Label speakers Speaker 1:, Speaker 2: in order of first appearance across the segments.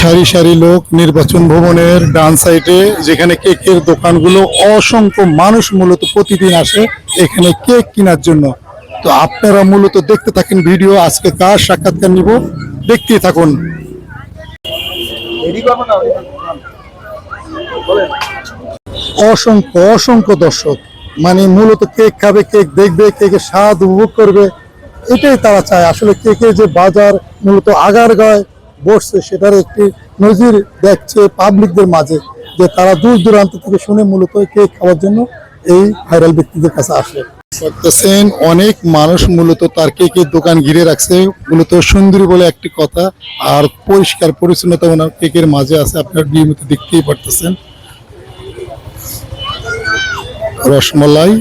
Speaker 1: সারি সারি লোক নির্বাচন ভবনের ডান সাইডে যেখানে কেকের দোকানগুলো অসংখ্য মানুষ মূলত প্রতিদিন আসে এখানে কেক কেনার জন্য। তো আপনারা মূলত দেখতে থাকেন ভিডিও আজকে কার সাক্ষাৎকার নিব দেখতেই থাকুন। অসংখ্য অসংখ্য দর্শক মানে মূলত কেক খাবে কেক দেখবে কেকের স্বাদ উপভোগ করবে এটাই তারা চায়। আসলে কেকের যে বাজার মূলত আগার গায় বসছে সেটার একটি নজির দেখছে পাবলিকদের মাঝে যে তারা দূর দূরান্ত থেকে শুনে মূলত কেক খাওয়ার জন্য এই ভাইরাল ব্যক্তিদের কাছে আসে। দেখতেছেন অনেক মানুষ মূলত তার কেকের দোকান ঘিরে রাখছে মূলত সুন্দরী বলে একটি কথা আর পরিষ্কার পরিচ্ছন্নতা ওনার কেকের মাঝে আছে আপনার নিয়মিত দেখতেই পারতেছেন। রসমলাই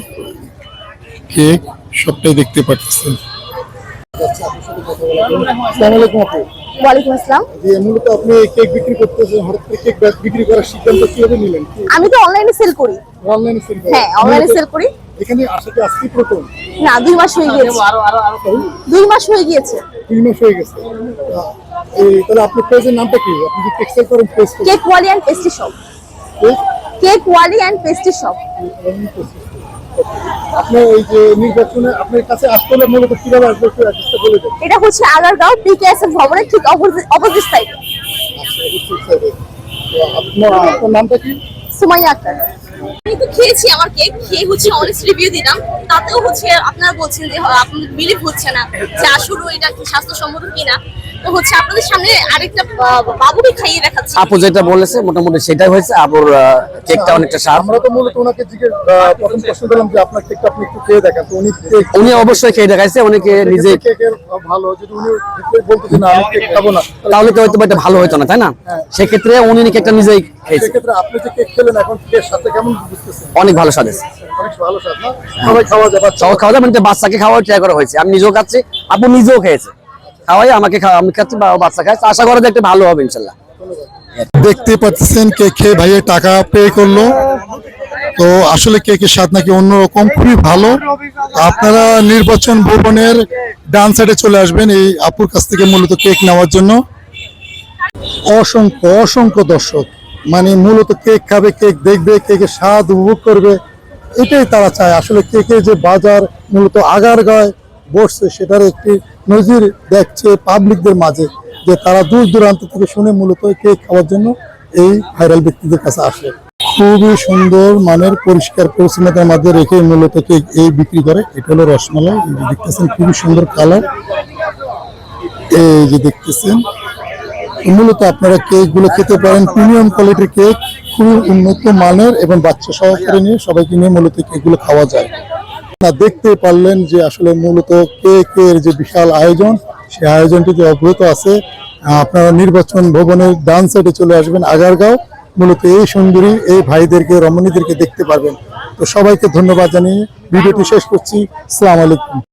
Speaker 1: কেক সবটাই দেখতে পাচ্ছেন আসসালামাইকুম আপু।
Speaker 2: ওয়ালাইকুম আসসালাম।
Speaker 1: যে মূলত আপনি কেক বিক্রি করতেছেন হঠাৎ করে কেক বিক্রি করার সিদ্ধান্ত কীভাবে নিলেন?
Speaker 2: আমি তো অনলাইনে সেল করি।
Speaker 1: অনলাইনে সেল
Speaker 2: হ্যাঁ অনলাইনে সেল করি।
Speaker 1: এখানে আজকে প্রথম।
Speaker 2: না দুই মাস হয়ে গিয়েছে। দুই মাস হয়ে গিয়েছে।
Speaker 1: তিন মাস হয়ে গেছে। এই তাহলে আপনার পেজের নামটা কি? আপনি যে টেক্সটাইল করেন page
Speaker 2: cake Wali and pastry shop cake Wali and pastry shop
Speaker 1: আপনার এই যে নির্বাচনে আপনার কাছে আসতে হলে মূলত কীভাবে আসবে একটু অ্যাড্রেসটা বলে দেন।
Speaker 2: এটা হচ্ছে আগারগাঁও পিকেএসএফ ভবনের ঠিক অপোজিট সাইড
Speaker 1: আপনার আপনার নামটা কি?
Speaker 2: সুমাইয়া আক্তার। আমি তো খেয়েছি আমার কেক খেয়ে হচ্ছে অনেস্ট রিভিউ দিলাম। তাতেও হচ্ছে আপনারা বলছেন যে আপনাদের বিলিভ হচ্ছে না যে আসলে এটা কি স্বাস্থ্যসম্মত কিনা? তো হচ্ছে আপনাদের সামনে আরেকটা বাবুকে খাইয়ে দেখাচ্ছি।
Speaker 3: আপু যেটা বলেছে মোটামুটি সেটাই হয়েছে। আপুর কেকটা অনেকটা
Speaker 1: আমরা তো মূলত ওনাকে জিজ্ঞেস প্রথম প্রশ্ন করলাম যে আপনার কেকটা আপনি একটু খেয়ে দেখেন। তো উনি
Speaker 3: উনি অবশ্যই খেয়ে দেখাইছে উনিকে নিজে
Speaker 1: কেকের ভালো যদি উনি বলতে যে না আমি কেক খাব না
Speaker 3: তাহলে তো হয়তো বা এটা ভালো হতো না তাই না? সেক্ষেত্রে উনি কেকটা নিজেই খেয়েছে।
Speaker 1: সেক্ষেত্রে আপনি যে কেক খেলেন এখন কেকের সাথে কেমন বুঝতেছেন?
Speaker 3: অনেক ভালো স্বাদ আছে
Speaker 1: অনেক ভালো স্বাদ না? সবাই খাওয়া যাবে
Speaker 3: সবাই খাওয়া যাবে মানে বাচ্চাকে খাওয়ার ট্রাই করা হয়েছে। আমি নিজেও খাচ্ছি আপু নিজেও খেয়েছে। খাওয়াই, আমাকে আমি খাচ্ছি বা বাচ্চা খাচ্ছে আশা করা যে একটা ভালো হবে, ইনশাল্লাহ।
Speaker 1: দেখতে পাচ্ছেন কেক খেয়ে ভাইয়ের টাকা পে করল। তো আসলে কেকের স্বাদ নাকি অন্যরকম, খুবই ভালো। আপনারা নির্বাচন ভবনের ডান সাইডে চলে আসবেন, এই আপুর কাছ থেকে মূলত কেক নেওয়ার জন্য। অসংখ্য অসংখ্য দর্শক মানে মূলত কেক খাবে কেক দেখবে কেকের স্বাদ উপভোগ করবে। এটাই তারা চায়। আসলে কেকের যে বাজার মূলত আগার গায় বসছে, সেটার একটি নজির দেখছে পাবলিকদের মাঝে যে তারা দূর দূরান্ত থেকে শুনে মূলত কেক খাওয়ার জন্য এই ভাইরাল ব্যক্তিদের কাছে আসে। খুবই সুন্দর মানের পরিষ্কার পরিচ্ছন্নতার মধ্যে রেখে মূলত কেক এই বিক্রি করে। এটা হলো রসমালাই। দেখতেছেন, খুবই সুন্দর কালার এই যে দেখতেছেন, মূলত আপনারা কেকগুলো খেতে পারেন। প্রিমিয়াম কোয়ালিটির কেক, খুবই উন্নত মানের এবং বাচ্চা সহকারে নিয়ে সবাইকে নিয়ে মূলত কেকগুলো খাওয়া যায়। না দেখতে পারলেন যে আসলে মূলত কেকের যে বিশাল আয়োজন সেই আয়োজনটি যে অব্যাহত আছে। আপনারা নির্বাচন ভবনের ডান সাইডে চলে আসবেন, আগারগাঁও। মূলত এই সুন্দরী, এই ভাইদেরকে, রমণীদেরকে দেখতে পারবেন। তো সবাইকে ধন্যবাদ জানিয়ে ভিডিওটি শেষ করছি। সালাম আলাইকুম।